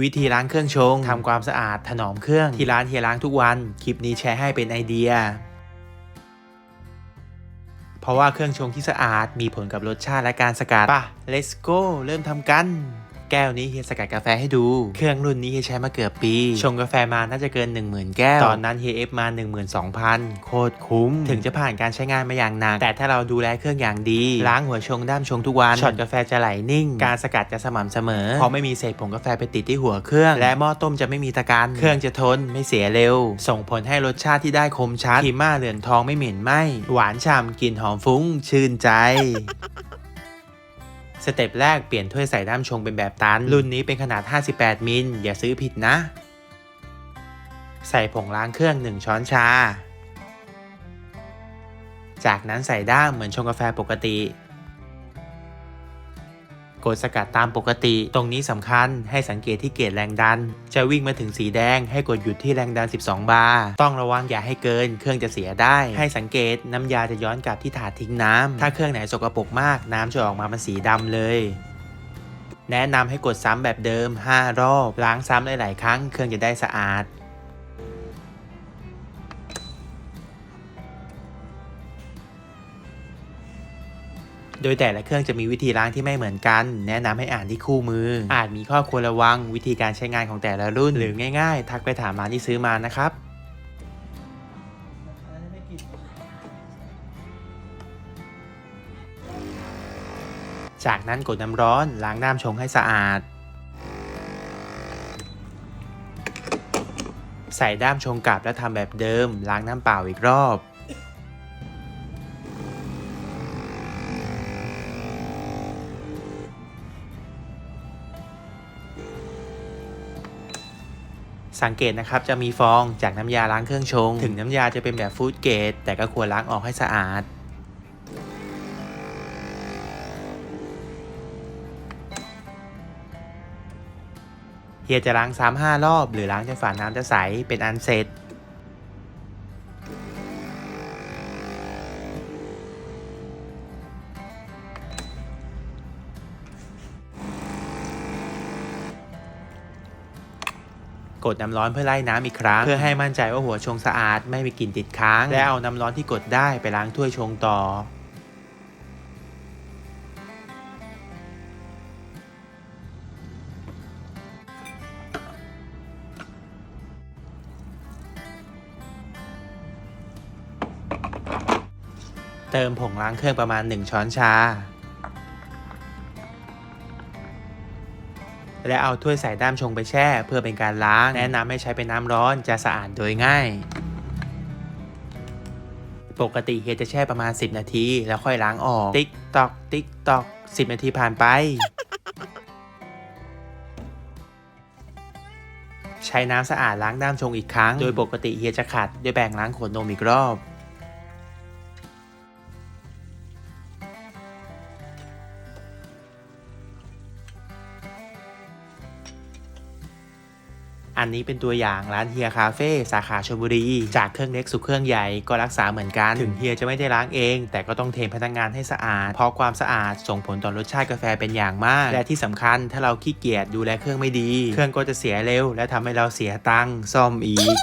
วิธีล้างเครื่องชงทำความสะอาดถนอมเครื่องที่ร้านเฮียล้างทุกวัน คลิปนี้แชร์ให้เป็นไอเดีย เพราะว่าเครื่องชงที่สะอาดมีผลกับรสชาติและการสกัดป่ะ let's go เริ่มทำกัน แก้วนี้เฮียสกัดกาแฟให้ดู เครื่องรุ่นนี้เฮียใช้มาเกือบปี ชงกาแฟมาน่าจะเกิน 10,000 แก้ว ตอนนั้นเฮียเอฟมา 12,000 โคตรคุ้ม ถึงจะผ่านการใช้งานมาอย่างหนัก แต่ถ้าเราดูแลเครื่องอย่างดี ล้างหัวชงด้ามชงทุกวัน ช็อตกาแฟจะไหลนิ่ง การสกัดจะสม่ำเสมอเพราะไม่มีเศษผงกาแฟไปติดที่หัวเครื่อง และหม้อต้มจะไม่มีตะกันเครื่องจะทนไม่เสียเร็ว ส่งผลให้รสชาติที่ได้คมชัดครีมม่าเหลือนทองไม่เหม็นไหม หวานฉ่ำกลิ่นหอมฟุ้ง ชื่นใจ สเต็ปแรกเปลี่ยนถ้วยใส่ด้ามชงเป็นแบบตัน รุ่นนี้เป็นขนาด 58 มิล อย่าซื้อผิดนะ ใส่ผงล้างเครื่อง 1 ช้อนชา จากนั้นใส่ด้ามเหมือนชงกาแฟปกติ กดสกัดตามปกติ ตรงนี้สำคัญให้สังเกตที่เกจแรงดัน จะวิ่งมาถึงสีแดง ให้กดหยุดที่แรงดัน 12 บาร์ ต้องระวังอย่าให้เกิน เครื่องจะเสียได้ ให้สังเกตน้ำยาจะย้อนกลับที่ถาดทิ้งน้ำถ้าเครื่องไหนสกปรกมาก น้ำจะออกมาเป็นสีดำเลยแนะนำให้กดซ้ำแบบเดิม 5 รอบ ล้างซ้ำหลาย ๆ ครั้ง เครื่องจะได้สะอาด โดยแต่ละเครื่องจะมีวิธีล้างที่ไม่เหมือนกัน แนะนำให้อ่านที่คู่มือ อาจมีข้อควรระวังวิธีการใช้งานของแต่ละรุ่นหรือง่ายๆ ทักไปถามร้านที่ซื้อมานะครับจากนั้นกดน้ำร้อนล้างน้ำชงให้สะอาด ใส่ด้ามชงกลับแล้วทำแบบเดิม ล้างน้ำเปล่าอีกรอบ สังเกตนะครับจะมีฟองจากน้ำยาล้างเครื่องชง ถึงน้ำยาจะเป็นแบบฟู้ดเกรดแต่ก็ควรล้างออกให้สะอาดเฮียจะล้างซ้ำห้ารอบ หรือล้างจนฝาน้ำจะใสเป็นอันเสร็จ กดน้ำร้อนเพื่อไล่น้ำอีกครั้ง เพื่อให้มั่นใจว่าหัวชงสะอาดไม่มีกลิ่นติดค้าง และเอาน้ำร้อนที่กดได้ไปล้างถ้วยชงต่อเติมผงล้างเครื่องประมาณ 1 ช้อนชา และเอาถ้วยใส่ด้ามชงไปแช่ เพื่อเป็นการล้างแนะนำให้ใช้เป็นน้ำร้อนจะสะอาดโดยง่ายปกติเฮียจะแช่ประมาณ 10 นาที แล้วค่อยล้างออก ติ๊กตอก ติ๊กตอก 10 นาทีผ่านไป ใช้น้ำสะอาดล้างด้ามชงอีกครั้ง โดยปกติเฮียจะขัด ด้วยแปรงล้างขวดนมอีกรอบ อันนี้เป็นตัวอย่างร้านเฮียคาเฟ่สาขาชลบุรี จากเครื่องเล็กสู่เครื่องใหญ่ก็รักษาเหมือนกัน ถึงเฮียจะไม่ได้ล้างเอง แต่ก็ต้องเทพนักงานให้สะอาด เพราะความสะอาดส่งผลต่อรสชาติกาแฟเป็นอย่างมาก และที่สำคัญถ้าเราขี้เกียจดูแลเครื่องไม่ดี เครื่องก็จะเสียเร็ว และทำให้เราเสียตังค์ซ่อมอีก